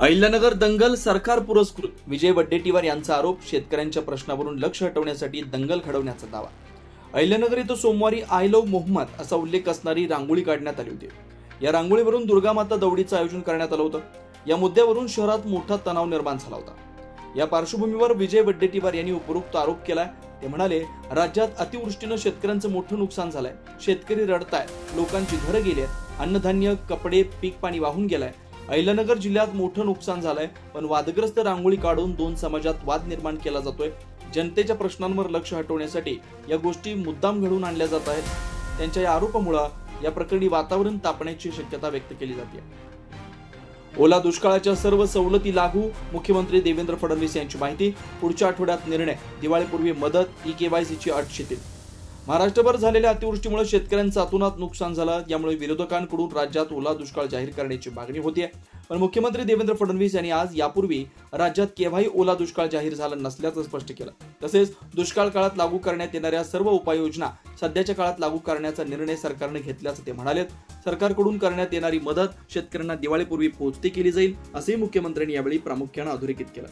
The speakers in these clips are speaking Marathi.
अहिल्यानगर दंगल सरकार पुरस्कृत. विजय वड्डेटीवार यांचा आरोप शेतकऱ्यांच्या प्रश्नावरून लक्ष हटवण्यासाठी दंगल घडवण्याचा दावा. अहिल्यानगर इथं सोमवारी आय लव्ह मोहम्मद असा उल्लेख असणारी रांगोळी काढण्यात आली होती. या रांगोळीवरून दुर्गामाता दौडीचं आयोजन करण्यात आलं होतं. या मुद्द्यावरून शहरात मोठा तणाव निर्माण झाला होता. या पार्श्वभूमीवर विजय वड्डेटीवार यांनी उपरोक्त आरोप केलाय. ते म्हणाले राज्यात अतिवृष्टीनं शेतकऱ्यांचं मोठं नुकसान झालंय. शेतकरी रडताय लोकांची घरं गेली आहेत अन्नधान्य कपडे पीक पाणी वाहून गेलाय. अहिल्यानगर जिल्ह्यात मोठं नुकसान झालंय पण वादग्रस्त रांगोळी काढून दोन समाजात वाद निर्माण केला जातोय. जनतेच्या प्रश्नांवर लक्ष हटवण्यासाठी या गोष्टी मुद्दाम घडवून आणल्या जात आहेत. त्यांच्या या आरोपामुळं या प्रकरणी वातावरण तापण्याची शक्यता व्यक्त केली जाते. ओला दुष्काळाच्या सर्व सवलती लागू मुख्यमंत्री देवेंद्र फडणवीस यांची माहिती. पुढच्या आठवड्यात निर्णय. दिवाळीपूर्वी मदत ई केवायसीची अट शिथिल. महाराष्ट्रभर झालेल्या अतिवृष्टीमुळे शेतकऱ्यांचं अतोनात नुकसान झालं. यामुळे विरोधकांकडून राज्यात ओला दुष्काळ जाहीर करण्याची मागणी होती पण मुख्यमंत्री देवेंद्र फडणवीस यांनी आज यापूर्वी राज्यात केव्हाही ओला दुष्काळ जाहीर झाला नसल्याचं स्पष्ट केलं. तसेच दुष्काळ काळात लागू करण्यात येणाऱ्या सर्व उपाययोजना सध्याच्या काळात लागू करण्याचा निर्णय सरकारने घेतल्याचं ते म्हणालेत. सरकारकडून करण्यात येणारी मदत शेतकऱ्यांना दिवाळीपूर्वी पोहोचती केली जाईल असंही मुख्यमंत्र्यांनी यावेळी प्रामुख्यानं अधोरेखित केलं.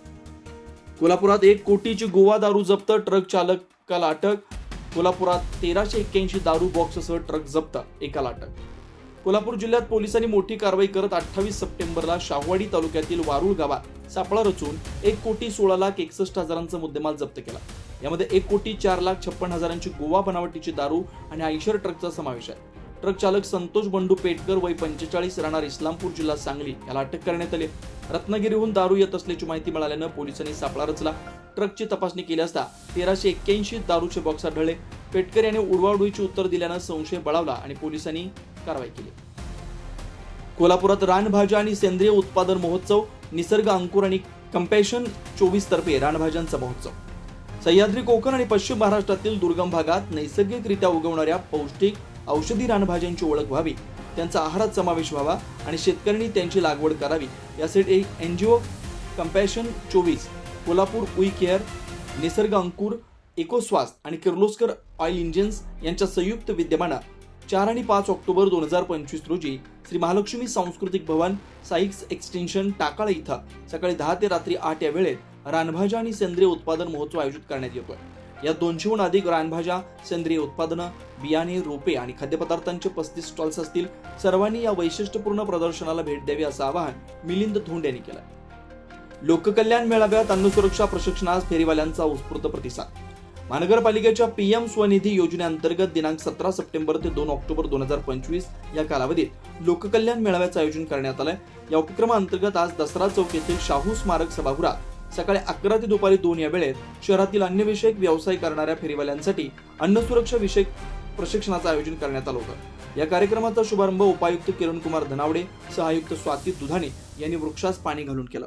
कोल्हापुरात एक कोटीची गोवा दारू जप्त ट्रक चालकाला अटक कोल्हापुरात तेराशे एक्क्याऐंशी दारू बॉक्ससह ट्रक जप्त एकाला अटक. कोल्हापूर जिल्ह्यात पोलिसांनी मोठी कारवाई करत अठ्ठावीस सप्टेंबरला शाहवाडी तालुक्यातील वारुळ गावात सापळा रचून एक कोटी सोळा लाख एकसष्ट हजारांचा मुद्देमाल जप्त केला. यामध्ये एक कोटी चार लाख छप्पन हजारांची गोवा बनावटीची दारू आणि आयशर ट्रकचा समावेश आहे. ट्रक चालक संतोष बंडू पेटकर वय पंचेचाळीस राहणार इस्लामपूर जिल्हा सांगली याला अटक करण्यात आली. रत्नागिरीहून दारू येत असल्याची माहिती मिळाल्यानं पोलिसांनी सापळा रचला. ट्रकची तपासणी केली असता तेराशे एक्क्याऐंशी दारूचे बॉक्स आढळले पेटकर यांनी उडवाउडवीची उत्तर दिल्यानं संशय बळावला आणि पोलिसांनी कारवाई केली. कोल्हापुरात रानभाज्या आणि सेंद्रिय उत्पादन महोत्सव निसर्ग अंकुर आणि कम्पॅशन चोवीस तर्फे रानभाज्यांचा महोत्सव. सह्याद्री कोकण आणि पश्चिम महाराष्ट्रातील दुर्गम भागात नैसर्गिकरित्या उगवणाऱ्या पौष्टिक औषधी रानभाज्यांची ओळख व्हावी त्यांचा आहारात समावेश व्हावा आणि शेतकऱ्यांनी त्यांची लागवड करावी यासाठी एक एनजीओ कम्पॅशन चोवीस कोल्हापूर उई केअर निसर्ग अंकुर इकोस्वास आणि किर्लोस्कर ऑइल इंजिन्स यांच्या संयुक्त विद्यमानं चार आणि पाच ऑक्टोबर दोन हजार पंचवीस रोजी श्री महालक्ष्मी सांस्कृतिक भवन साईक्स एक्सटेन्शन टाकाळ इथं सकाळी दहा ते रात्री आठ या वेळेत रानभाज्या आणि सेंद्रिय उत्पादन महोत्सव आयोजित करण्यात येतोय. या दोनशेहून अधिक रानभाज्या सेंद्रिय उत्पादनं बियाणे रोपे आणि खाद्यपदार्थांचे पस्तीस स्टॉल्स असतील. सर्वांनी या वैशिष्ट्यपूर्ण प्रदर्शनाला भेट द्यावी असं आवाहन मिलिंद धोंड यांनी केलं लोककल्याण मेळाव्यात अन्न सुरक्षा प्रशिक्षणास फेरीवाल्यांचा उत्स्फूर्त प्रतिसाद. महानगरपालिकेच्या पीएम स्वनिधी योजनेअंतर्गत दिनांक सतरा सप्टेंबर ते दोन ऑक्टोबर दोन हजार पंचवीस या कालावधीत लोककल्याण मेळाव्याचं आयोजन करण्यात आलंय. या उपक्रमाअंतर्गत आज दसरा चौक येथील शाहू स्मारक सभागृहात सकाळी अकरा ते दुपारी दोन या वेळेत शहरातील अन्नविषयक व्यवसाय करणाऱ्या फेरीवाल्यांसाठी अन्न सुरक्षा विषयक प्रशिक्षणाचं आयोजन करण्यात आलं होतं. या कार्यक्रमाचा शुभारंभ उपायुक्त किरण कुमार धनावडे सहायुक्त स्वाती दुधाणे यांनी वृक्षास पाणी घालून केलं.